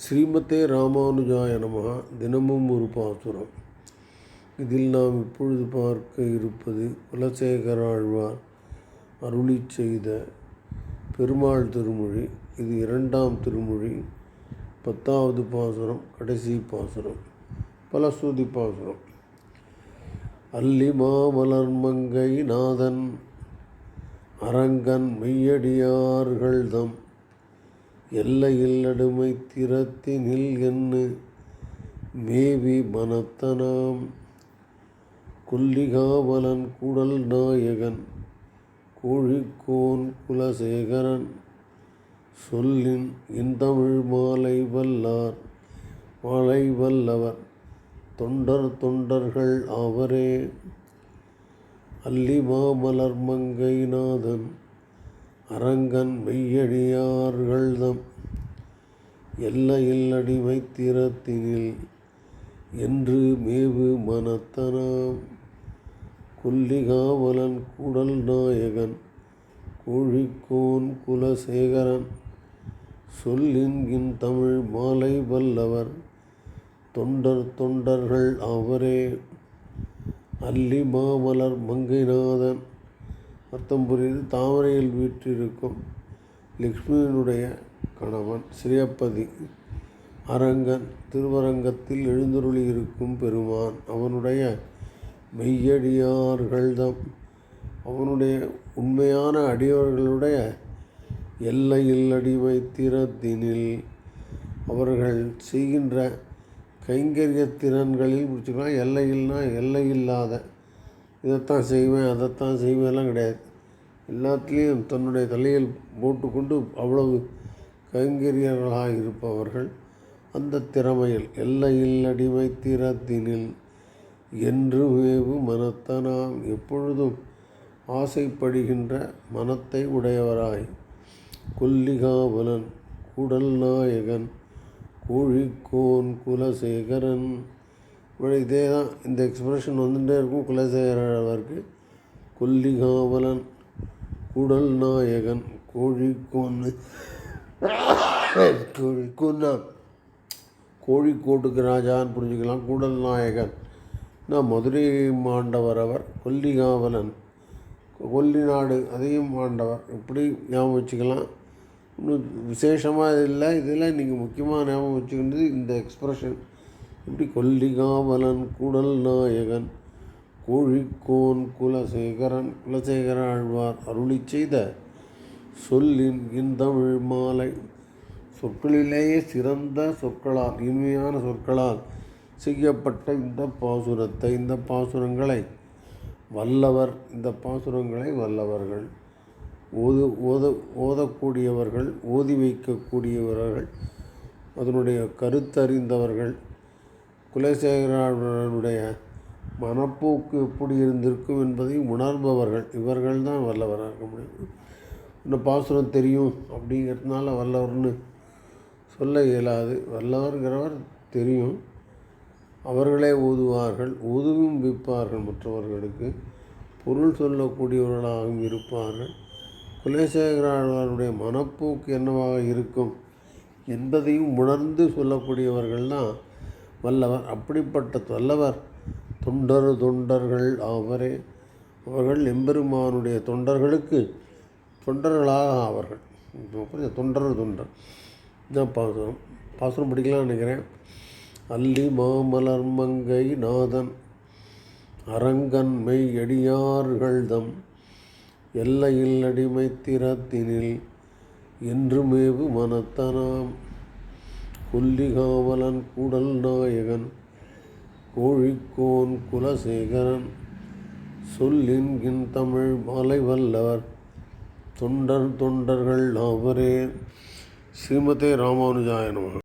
ஸ்ரீமதே ராமானுஜாய நமகா தினமும் ஒரு பாசுரம். இதில் நாம் இப்பொழுது பார்க்க இருப்பது குலசேகராழ்வார் அருளி செய்த பெருமாள் திருமொழி. இது இரண்டாம் திருமொழி. பத்தாவது பாசுரம் கடைசி பாசுரம் பலசூதி பாசுரம். அல்லி மாமலர் மங்கை நாதன் அரங்கன் மெய்யடியார்கள்தம் எல்லையில் நடுமை திறத்தினில் என்னு மேவி மனத்தனாம். கொல்லிகாவலன் குடல் நாயகன் கோழிக்கோன் குலசேகரன் சொல்லின் இந்தமிழ் மாலை வல்லார் மாலை வல்லவர் தொண்டர் தொண்டர்கள் அவரே அல்லிமாமலர் மங்கைநாதன் அரங்கன் மெய்யடியார்கள்தம். எல்லையில் அடி வைத்திரத்தினில் என்று மேவு மனத்தனாம். கொல்லிகாவலன் குடல் நாயகன் கோழிக்கோன் குலசேகரன் சொல்லின்கின் தமிழ் மாலை வல்லவர் தொண்டர் தொண்டர்கள் அவரே. அல்லி மாமலர் மங்கைநாதன் அர்த்தம் புரியுது தாமரையில் வீற்றிருக்கும் லக்ஷ்மியினுடைய கணவன் ஸ்ரீயப்பதி அரங்கன் திருவரங்கத்தில் எழுந்தருளி இருக்கும் பெருமான். அவனுடைய மெய்யடியார்கள்தம். அவனுடைய உண்மையான அடியவர்களுடைய எல்லையில் அடிமை திறத்தினில் அவர்கள் செய்கின்ற கைங்கரிய திறன்களில் பிடிச்சிக்கலாம் எல்லையில்னா எல்லை இல்லாத இதைத்தான் செய்வேன் அதைத்தான் செய்வேன்லாம் கிடையாது. எல்லாத்துலேயும் தன்னுடைய தலையில் போட்டுக்கொண்டு அவ்வளவு கைங்கரியர்களாக இருப்பவர்கள் அந்த திறமையில் எல்லையில் அடிமை திறத்தினில் என்று வேவு மனத்தனாம் எப்பொழுதும் ஆசைப்படுகின்ற மனத்தை உடையவராய் கொல்லிகாவலன் குடல் நாயகன் கோழிக்கோன் குலசேகரன். இதே தான் இந்த எக்ஸ்பிரஷன் வந்துகிட்டே இருக்கும் குலசேகரவருக்கு கொல்லிகாவலன் குடல் நாயகன் கோழிக்கோன்னு கோழிக்கோன்னா கோழிக்கோட்டுக்கு ராஜான்னு புரிஞ்சுக்கலாம் கூடல் நாயகன் நான் மதுரை மாண்டவர் அவர் கொல்லிகாவலன் கொல்லி நாடு அதையும் ஆண்டவர் இப்படி ஞாபகம் வச்சுக்கலாம் இன்னும் விசேஷமாக இல்லை இதில் நீங்கள் முக்கியமாக ஞாபகம் வச்சுக்கின்றது இந்த எக்ஸ்ப்ரெஷன் இப்படி கொல்லிகாவலன் குடல் நாயகன் கோழிக்கோன் குலசேகரன் குலசேகர ஆழ்வார் அருளி செய்த சொல்லின் இந்தமிழ் மாலை. சொற்களிலேயே சிறந்த சொற்களால் இனிமையான சொற்களால் செய்யப்பட்ட இந்த பாசுரத்தை இந்த பாசுரங்களை வல்லவர் இந்த பாசுரங்களை வல்லவர்கள் ஓது ஓத ஓதக்கூடியவர்கள் ஓதி வைக்கக்கூடியவர்கள் அதனுடைய கருத்தறிந்தவர்கள் குலசேகரனுடைய மனப்போக்கு எப்படி இருந்திருக்கும் என்பதை உணர்பவர்கள். இவர்கள் தான் வல்லவராக இருக்க முடியும். இந்த பாசுரம் தெரியும் அப்படிங்கிறதுனால வல்லவர்னு சொல்ல இயலாது. வல்லவர்கிறவர் தெரியும். அவர்களே ஓதுவார்கள். ஓதுவும் விற்பார்கள் மற்றவர்களுக்கு. பொருள் சொல்லக்கூடியவர்களாகவும் இருப்பார்கள். குலசேகராழ்வாருடைய மனப்போக்கு என்னவாக இருக்கும் என்பதையும் உணர்ந்து சொல்லக்கூடியவர்கள் தான் வல்லவர். அப்படிப்பட்ட வல்லவர். தொண்டர் தொண்டர்கள் அவரே. அவர்கள் எம்பெருமானுடைய தொண்டர்களுக்கு தொண்டர்களாக அவர்கள். தொண்டர் தொண்டர். இதான் பாசுரம். பாசுரம் படிக்கலாம்னு நினைக்கிறேன். அல்லி மாமலர் மங்கை நாதன் அரங்கன் மெய் அடியார்கள்தம் எல்லையில் அடிமை திறத்தினில் என்றுமேவு மனத்தனாம். கொல்லிகாவலன் கூடல் நாயகன் கோழிக்கோன் குலசேகரன் சொல்லின்கின் தமிழ் மாலை வல்லவர் தொண்டர் தொண்டர்கள் அவரே ஸ்ரீமதே ராமானுஜாய நம